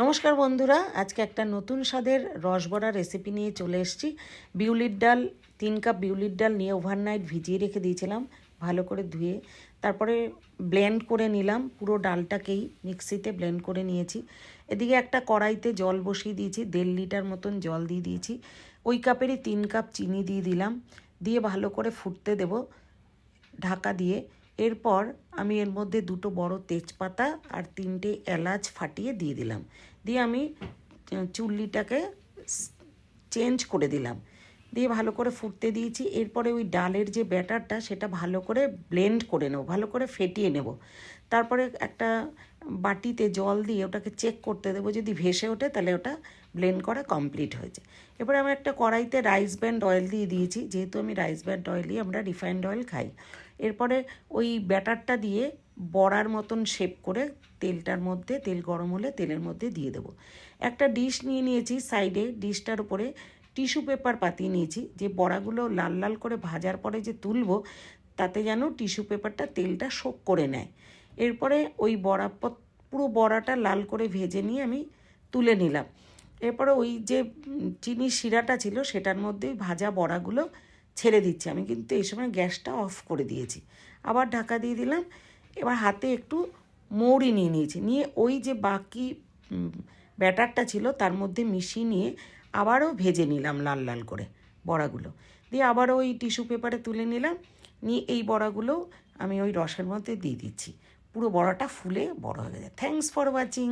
নমস্কার বন্ধুরা, আজকে একটা নতুন স্বাদের রসবড়া রেসিপি নিয়ে চলে এসেছি। বিউলির ডাল, তিন কাপ বিউলির ডাল নিয়ে ওভারনাইট ভিজিয়ে রেখে দিয়েছিলাম, ভালো করে ধুয়ে। তারপরে ব্লেন্ড করে নিলাম, পুরো ডালটাকেই মিক্সিতে ব্লেন্ড করে নিয়েছি। এদিকে একটা কড়াইতে জল বসিয়ে দিয়েছি, দেড় লিটার মতন জল দিয়ে দিয়েছি। ওই কাপেরই তিন কাপ চিনি দিয়ে দিলাম, দিয়ে ভালো করে ফুটতে দেব ঢাকা দিয়ে। এরপর আমি এর মধ্যে দুটো বড় তেজপাতা আর তিনটে এলাচ ফাটিয়ে দিয়ে দিলাম। দিয়ে আমি চুল্লিটাকে চেঞ্জ করে দিলাম। দিয়ে ভালো করে ফুটতে দিয়েছি। এরপরে ওই ডালের যে ব্যাটারটা, সেটা ভালো করে ব্লেন্ড করে নেব, ভালো করে ফেটিয়ে নেব। তারপরে একটা বাটিতে জল দিয়ে ওটাকে চেক করতে দেবো। যদি ভেসে ওঠে, তাহলে ওটা ব্লেন্ড করা কমপ্লিট হয়েছে। এবারে আমি একটা কড়াইতে রাইস ব্যান্ড অয়েল দিয়ে দিয়েছি। যেহেতু আমি রাইস ব্যান্ড অয়েল দিয়ে আমরা রিফাইন্ড অয়েল খাই। এরপরে ওই ব্যাটারটা দিয়ে বড়ার মতন শেপ করে তেলটার মধ্যে, তেল গরম হলে তেলের মধ্যে দিয়ে দেবো। একটা ডিশ নিয়ে নিয়েছি সাইডে ডিশটার উপরে টিস্যু পেপার পাতিয়ে নিয়েছি। যে বড়াগুলো লাল লাল করে ভাজার পরে যে তুলবো, তাতে যেন টিস্যু পেপারটা তেলটা শোক করে নেয়। এরপরে ওই বড়া পুরো বড়াটা লাল করে ভেজে নিয়ে আমি তুলে নিলাম। এরপরে ওই যে চিনির শিরাটা ছিল সেটার মধ্যেই ভাজা বড়াগুলো ছেড়ে দিচ্ছি। আমি কিন্তু এই সময় গ্যাসটা অফ করে দিয়েছি। আবার ঢাকা দিয়ে দিলাম। এবার হাতে একটু মৌরি নিয়ে নিয়েছি। নিয়ে ওই যে বাকি ব্যাটারটা ছিল তার মধ্যে মিশিয়ে নিয়ে আবারও ভেজে নিলাম লাল লাল করে বড়াগুলো। দিয়ে আবারও ওই টিস্যু পেপারে তুলে নিলাম। নিয়ে এই বড়াগুলো আমি ওই রসের মধ্যে দিয়ে দিচ্ছি। পুরো বড়টা ফুলে বড় হয়ে যায় থ্যাংকস ফর ওয়াচিং